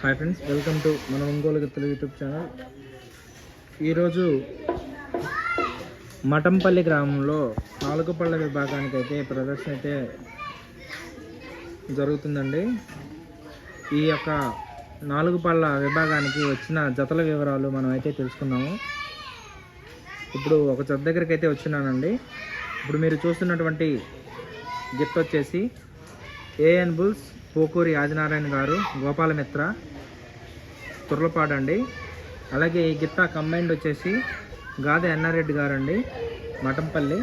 Hi friends welcome to మన Ongole గత్తుల YouTube channel ఈరోజు మఠంపల్లి గ్రామంలో నాలుగుపళ్ళ విభాగానికి అయితే ప్రదర్శన అయితే జరుగుతుందండి. ఈ యొక్క నాలుగుపళ్ళ విభాగానికి వచ్చిన జతల వివరాలు మనం అయితే తెలుసుకుందాము. ఇప్పుడు ఒక చోట దగ్గరికి అయితే వచ్చినానండి. ఇప్పుడు మీరు చూస్తున్నటువంటి గిఫ్ట్ వచ్చేసి ఏఎన్ బుల్స్ పోకూరి ఆదినారాయణ గారు గోపాలమిత్ర తుర్లపాడు అండి. అలాగే ఈ గిత్త కంబైండ్ వచ్చేసి గాదె ఎన్నారెడ్డి గారు అండి మటంపల్లి.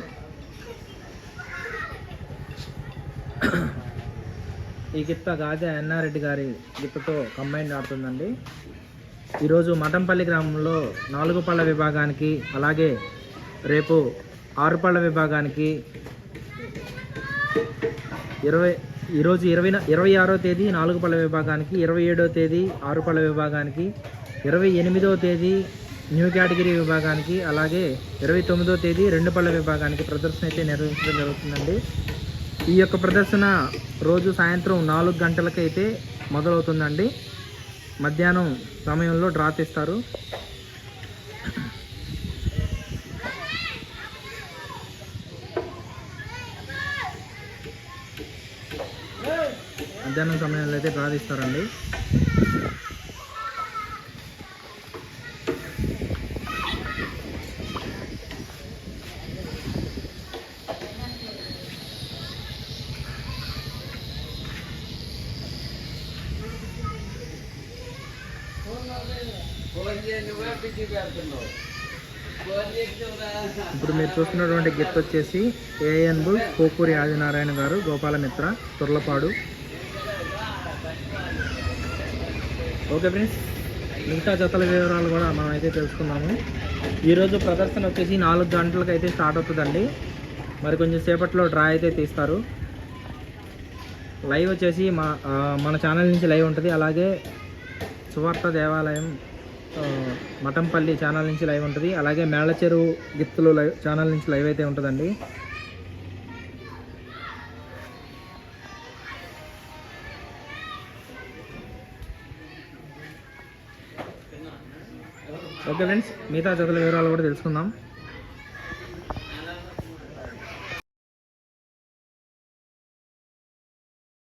ఈ గిత్త గాదె ఎన్నారెడ్డి గారి గిత్తతో కంబైండ్ ఆడుతుందండి. ఈరోజు మఠంపల్లి గ్రామంలో నాలుగు పళ్ళ విభాగానికి అలాగే రేపు ఆరు పళ్ళ విభాగానికి ఇరవై ఈరోజు ఇరవై ఇరవై ఆరో తేదీ నాలుగు పళ్ళ విభాగానికి ఇరవై ఏడో తేదీ ఆరు పళ్ళ విభాగానికి ఇరవై ఎనిమిదో తేదీ న్యూ కేటగిరీ విభాగానికి అలాగే ఇరవై తొమ్మిదో తేదీ రెండు పళ్ళ విభాగానికి ప్రదర్శన అయితే నిర్వహించడం జరుగుతుందండి. ఈ యొక్క ప్రదర్శన రోజు సాయంత్రం నాలుగు గంటలకైతే మొదలవుతుందండి. మధ్యాహ్నం సమయంలో డ్రా తీస్తారు. మధ్యాహ్నం సమయంలో అయితే డ్రా తీస్తారండి. ఇప్పుడు మీరు చూస్తున్నటువంటి గిఫ్ట్ వచ్చేసి ఏఎన్ బుల్ కోకూరి ఆదినారాయణ గారు గోపాలమిత్ర తుర్లపాడు. ఓకే ఫ్రెండ్స్ మిగతా జతల వివరాలు కూడా మనం అయితే ఈరోజు ప్రదర్శన వచ్చేసి నాలుగు గంటలకు అయితే స్టార్ట్ అవుతుందండి. మరి కొంచెం సేపట్లో డ్రా అయితే తీస్తారు. లైవ్ వచ్చేసి మా మన ఛానల్ నుంచి లైవ్ ఉంటుంది. అలాగే సువార్త దేవాలయం మఠంపల్లి ఛానల్ నుంచి లైవ్ ఉంటుంది. అలాగే మేళ్ళ చెరువు గిత్తులు లైవ్ ఛానల్ నుంచి లైవ్ అయితే ఉంటుందండి. ఓకే ఫ్రెండ్స్ మిగతా జతల వివరాలు కూడా తెలుసుకుందాం.